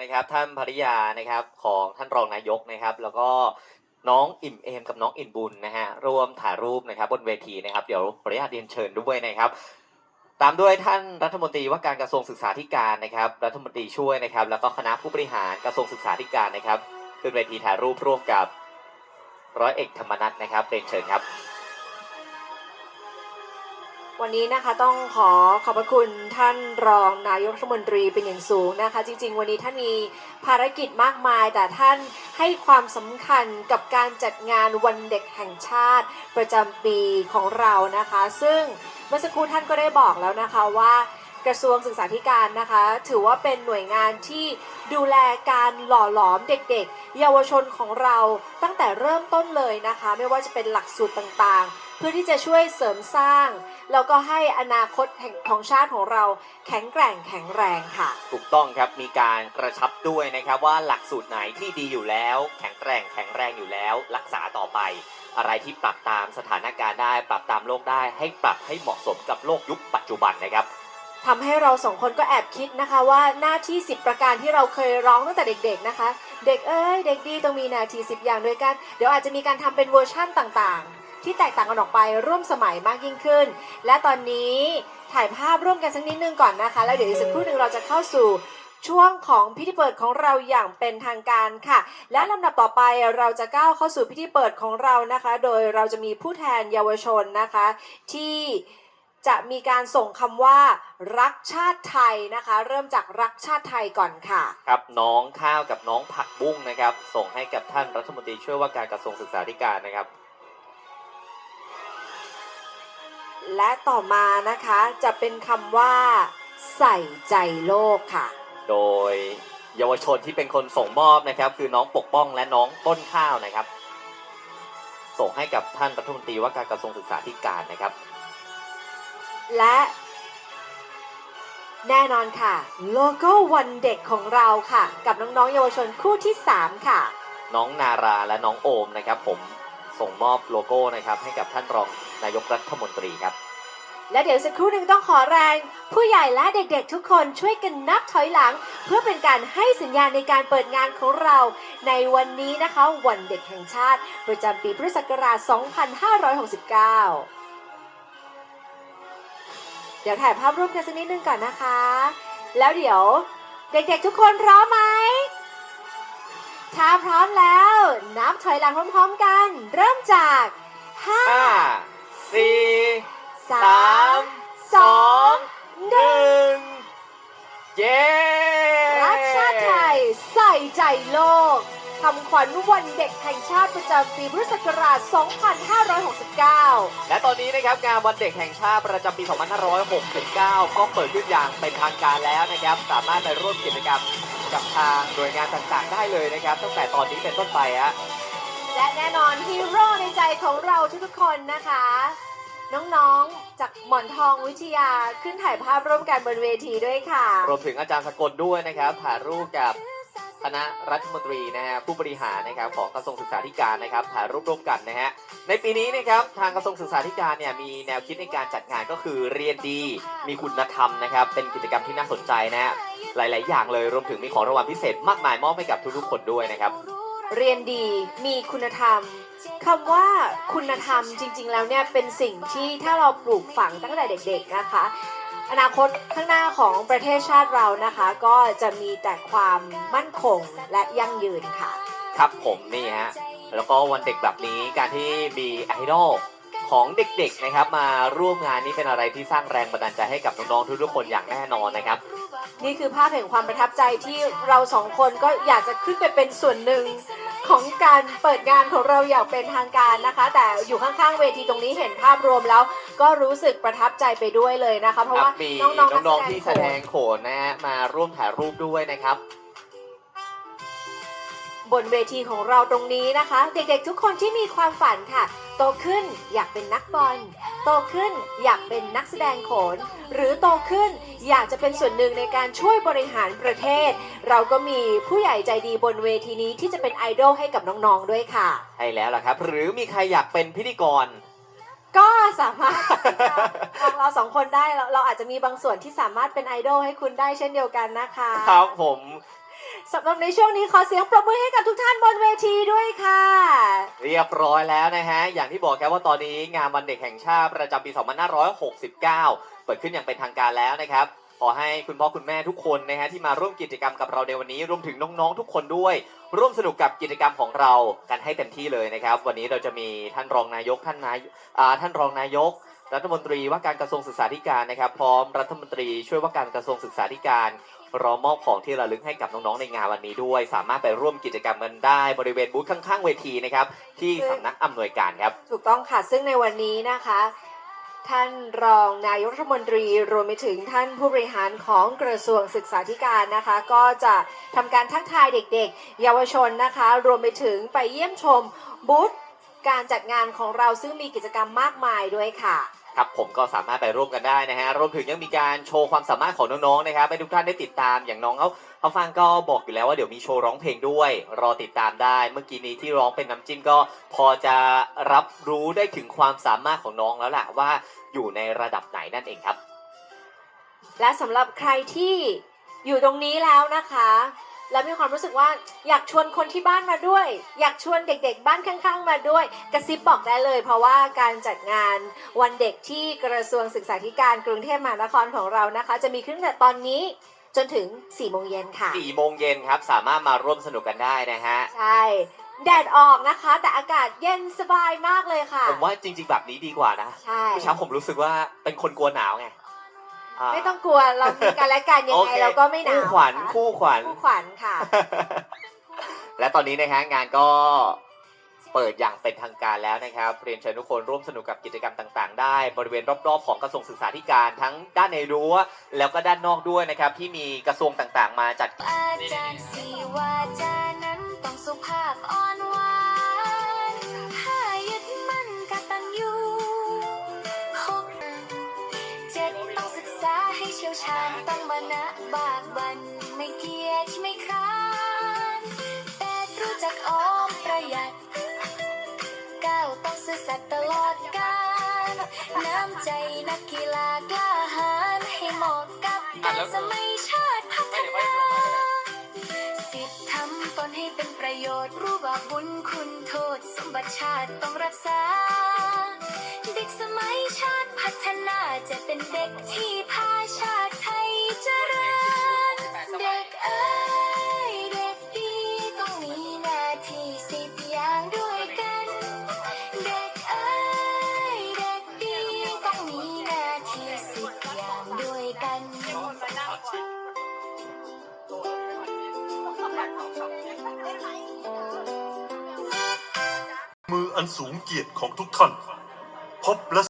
นะครับท่านภริยานะครับของท่านรองนายกนะครับ แล้วก็น้องอิ่มเอมกับน้องอิ่นบุญนะฮะร่วมถ่ายรูปนะครับบนเวทีนะครับเดี๋ยวขออนุญาตเรียนเชิญด้วยนะครับตามด้วยท่านรัฐมนตรีว่าการกระทรวงศึกษาธิการนะครับ รัฐมนตรีช่วยนะครับ แล้วก็คณะผู้บริหารกระทรวงศึกษาธิการนะครับ ขึ้นเวทีถ่ายรูปร่วมกับร้อยเอกธรรมนัฐนะครับเรียนเชิญครับ วันนี้นะคะต้องขอขอบพระคุณท่านรองนายกรัฐมนตรีเป็นอย่างสูงนะคะ จริง ๆ วันนี้ท่านมีภารกิจมากมาย แต่ท่านให้ความสำคัญกับการจัดงานวันเด็กแห่งชาติประจำปีของเรานะคะ ซึ่งเมื่อสักครู่ท่านก็ได้บอกแล้วนะคะว่ากระทรวงศึกษาธิการนะคะ ถือว่าเป็นหน่วยงานที่ดูแลการหล่อหลอมเด็กๆ เยาวชนของเราตั้งแต่เริ่มต้นเลยนะคะ ไม่ว่าจะเป็นหลักสูตรต่างๆ เพื่อที่จะช่วยเสริมสร้าง แล้วก็ให้อนาคตแห่งของชาติของเราแข็งแกร่งแข็งแรงค่ะ ถูกต้องครับมีการกระชับด้วยนะครับว่าหลักสูตรไหนที่ดีอยู่แล้ว แข็งแกร่งแข็งแรงอยู่แล้ว รักษาต่อไป อะไรที่ปรับตามสถานการณ์ได้ ปรับตามโลกได้ ให้ปรับให้เหมาะสมกับโลกยุคปัจจุบันนะครับทำให้เราสองคนก็แอบคิดนะคะว่าหน้าที่ 10 ประการที่เราเคยร้องตั้งแต่เด็กๆนะคะ เด็กเอ้ยเด็กดีต้องมีหนาที 10 อย่างด้วยกัน เดี๋ยวอาจจะมีการทำเป็นเวอร์ชั่นต่างๆ ที่แตกต่างกันออกไปร่วมสมัยมากยิ่งขึ้น และตอนนี้ถ่ายภาพร่วมกันสักนิดนึงก่อนนะคะ แล้วเดี๋ยวอีกสักครู่หนึ่งเราจะเข้าสู่ช่วงของพิธีเปิดของเราอย่างเป็นทางการค่ะ และลำดับต่อไปเราจะก้าวเข้าสู่พิธีเปิดของเรานะคะ โดยเราจะมีผู้แทนเยาวชนนะคะ ที่จะมีการส่งคำว่ารักชาติไทยนะคะ เริ่มจากรักชาติไทยก่อนค่ะ ครับน้องข้าวกับน้องผักบุ้งนะครับ ส่งให้กับท่านรัฐมนตรีช่วยว่าการกระทรวงศึกษาธิการนะครับ และต่อมานะคะจะเป็นคำว่า ใส่ใจโลกค่ะ โดยเยาวชนที่เป็นคนส่งมอบนะครับ คือน้องปกป้องและน้องต้นข้าวนะครับ ส่งให้กับท่านรัฐมนตรีว่าการกระทรวงศึกษาธิการนะครับ และ แน่นอนค่ะ โลโก้วันเด็กของเราค่ะ กับน้องๆเยาวชนคู่ที่ 3 ค่ะ น้องนาราและน้องโอมนะครับ ผมส่งมอบโลโก้นะครับ ให้กับท่านรองนายกรัฐมนตรีครับ และเดี๋ยวสักครู่หนึ่งต้องขอแรง ผู้ใหญ่และเด็กๆทุกคนช่วยกันนับถอยหลัง เพื่อเป็นการให้สัญญาณในการเปิดงานของเรา ในวันนี้นะคะ วันเด็กแห่งชาติ ประจำปีพุทธศักราช 2569 เดี๋ยวถ่ายภาพร่วมกันสักนิดนึงก่อนนะคะ แล้วเดี๋ยวเด็กๆทุกคนพร้อมไหมถ้าพร้อมแล้ว นับถอยหลังพร้อมๆกัน เริ่มจากห้า5สี่ สาสามมสองหนึ่งเย้รักชาติไทยใส่ใจโลกทำขวัญวันเด็กแห่งชาติประจำปีพุทธศักราช 2569 และตอนนี้นะครับงานวันเด็กแห่งชาติประจำปี 2569 ก็เปิดขึ้นอย่างเป็นทางการแล้วนะครับ สามารถไปร่วมกิจกรรมกับทางหน่วยงานต่างๆ ได้เลยนะครับ ตั้งแต่ตอนนี้เป็นต้นไปฮะและแน่นอนฮีโร่ในใจของเราทุกๆคนนะคะ น้องๆ จากหมอนทองวิทยาขึ้นถ่ายภาพร่วมกันบนเวทีด้วยค่ะ รวมถึงอาจารย์สกลด้วยนะครับถ่ายรูปกับคณะรัฐมนตรีนะฮะผู้บริหารนะครับของกระทรวงศึกษาธิการนะครับถ่ายรูปร่วมกันนะฮะในปีนี้นะครับทางกระทรวงศึกษาธิการเนี่ยมีแนวคิดในการจัดงานก็คือเรียนดีมีคุณธรรมนะครับเป็นกิจกรรมที่น่าสนใจนะฮะหลาย ๆ อย่างเลยรวมถึงมีของรางวัลพิเศษมากมายมอบให้กับทุกๆคนด้วยนะครับ เรียนดีมีคุณธรรมคำว่าคุณธรรมจริง ๆ แล้วเนี่ยเป็นสิ่งที่ถ้าเราปลูกฝังตั้งแต่เด็ก ๆนะคะ อนาคตข้างหน้าของประเทศชาติเรานะคะ ก็จะมีแต่ความมั่นคงและยั่งยืนค่ะ ครับผมนี่ฮะแล้วก็วันเด็กแบบนี้การที่มีไอดอลของเด็กๆนะครับ มาร่วมงานนี้เป็นอะไรที่สร้างแรงบันดาลใจให้กับน้องๆทุกๆคนอย่างแน่นอนนะครับ นี่คือภาพแห่งความประทับใจที่เราสองคนก็อยากจะขึ้นไปเป็นส่วนหนึ่งของการเปิดงานของเราอย่างเป็นทางการนะคะ แต่อยู่ข้างๆเวทีตรงนี้เห็นภาพรวมแล้ว ก็รู้สึกประทับใจไปด้วยเลยนะคะ เพราะว่ามีน้องๆนักน้องๆแสดที่งแสดงโขนนะฮะมาร่วมถ่ายรูปด้วยนะครับ บนเวทีของเราตรงนี้นะคะ เด็กๆทุกคนที่มีความฝันค่ะ โตขึ้นอยากเป็นนักบอล โตขึ้นอยากเป็นนักแสดงโขน หรือโตขึ้นอยากจะเป็นส่วนหนึ่งในการช่วยบริหารประเทศ เราก็มีผู้ใหญ่ใจดีบนเวทีนี้ที่จะเป็นไอดอลให้กับน้องๆด้วยค่ะ ใช่แล้วล่ะครับ หรือมีใครอยากเป็นพิธีกร ก็สามารถมองเราสองคนได้เราเราอาจจะมีบางส่วนที่สามารถเป็นไอดอลให้คุณได้เช่นเดียวกันนะคะ ครับผม สำหรับในช่วงนี้ขอเสียงปรบมือให้กับทุกท่านบนเวทีด้วยค่ะ เรียบร้อยแล้วนะฮะ อย่างที่บอกครับว่าตอนนี้งานวันเด็กแห่งชาติประจำปี 2569 เปิดขึ้นอย่างเป็นทางการแล้วนะครับ ขอให้คุณพ่อคุณแม่ทุกคนนะฮะที่มาร่วมกิจกรรมกับเราในวันนี้รวมถึงน้องๆทุกคนด้วย ร่วมสนุกกับกิจกรรมของเรากันให้เต็มที่เลยนะครับ วันนี้เราจะมีท่านรองนายกท่านนายอ่าท่านรองนายกรัฐมนตรีว่าการกระทรวงศึกษาธิการนะครับ พร้อมรัฐมนตรีช่วยว่าการกระทรวงศึกษาธิการ รอมอบของที่ระลึกให้กับน้องๆในงานวันนี้ด้วย สามารถไปร่วมกิจกรรมกันได้บริเวณบูธข้างๆ เวทีนะครับ ที่สำนักอำนวยการครับ ถูกต้องค่ะซึ่งในวันนี้นะคะ ท่านรองนายกรัฐมนตรีรวมไปถึงท่านผู้บริหารของกระทรวงศึกษาธิการนะคะ ก็จะทำการทักทายเด็กๆ เยาวชนนะคะ รวมไปถึงไปเยี่ยมชมบูธการจัดงานของเราซึ่งมีกิจกรรมมากมายด้วยค่ะ ครับผมก็สามารถไปร่วมกันได้นะฮะรวมถึงยังมีการโชว์ความสามารถของน้องๆนะครับให้ทุกท่านได้ติดตามอย่างน้องเขาเขาฟังก็บอกอยู่แล้วว่าเดี๋ยวมีโชว์ร้องเพลงด้วย รอติดตามได้ เมื่อกี้นี้ที่ร้องเป็นน้ำจิ้มก็พอจะรับรู้ได้ถึงความสามารถของน้องแล้วล่ะว่าอยู่ในระดับไหนนั่นเองครับ และสำหรับใครที่อยู่ตรงนี้แล้วนะคะ แล้วมีความรู้สึกว่าอยากชวนคนที่บ้านมาด้วย อยากชวนเด็กๆ บ้านข้างๆ มาด้วย กระซิบบอกได้เลย เพราะว่าการจัดงานวันเด็กที่กระทรวงศึกษาธิการกรุงเทพมหานครของเรานะคะ จะมีขึ้นตั้งแต่ตอนนี้จนถึง4โมงเย็นค่ะ4โมงเย็นครับสามารถมาร่วมสนุกกันได้นะฮะใช่แดดออกนะคะ แต่อากาศเย็นสบายมากเลยค่ะ ผมว่าจริง ๆ แบบนี้ดีกว่านะใช่เมื่อเช้าผมรู้สึกว่าเป็นคนกลัวหนาวไงา ไม่ต้องกลัวเรามีกันและกันยังโอไงคเราก็ไม่หนาวคู่ขวัญค่ะคู่ขวัญ คู่ขวัญค่ะ และตอนนี้นะฮะงานก็เปิดอย่างเป็นทางการแล้วนะครับเรียนเชิญทุกคนร่วมสนุกกับกิจกรรมต่างๆ ได้บริเวณรอบๆของกระทรวงศึกษาธิการทั้งด้านในรั้วแล้วก็ด้านนอกด้วยนะครับ ที่มีกระทรวงต่างๆ มาจัด อาจารย์สีวาจานั้นต้องสุภาพอ่อนหวาน ให้เชี่ยวชาญต้องมานะบากบันไม่เกียจไม่คร้านแปดรู้จักออมประหยัดเก้าต้องซื่อสัตย์ตลอดกาลน้ำใจนักกีฬากล้าหาญให้เหมาะกับการสมัยชาติพัฒนาสิทธิ์ทำตนให้เป็นประโยชน์รู้บาปบุญคุณโทษ สมบัติชาติต้องรักษา ฒนาจะเป็นเด็กที่พาชาติไทยเจริญ เด็กเอ้ยเด็กดีต้องมีหน้าที่สิบอย่างด้วยกัน เด็กเอ้ยเด็กดีต้องมีหน้าที่สิบอย่างด้วยกัน มืออันสูงเกียรติของทุกท่าน พบและ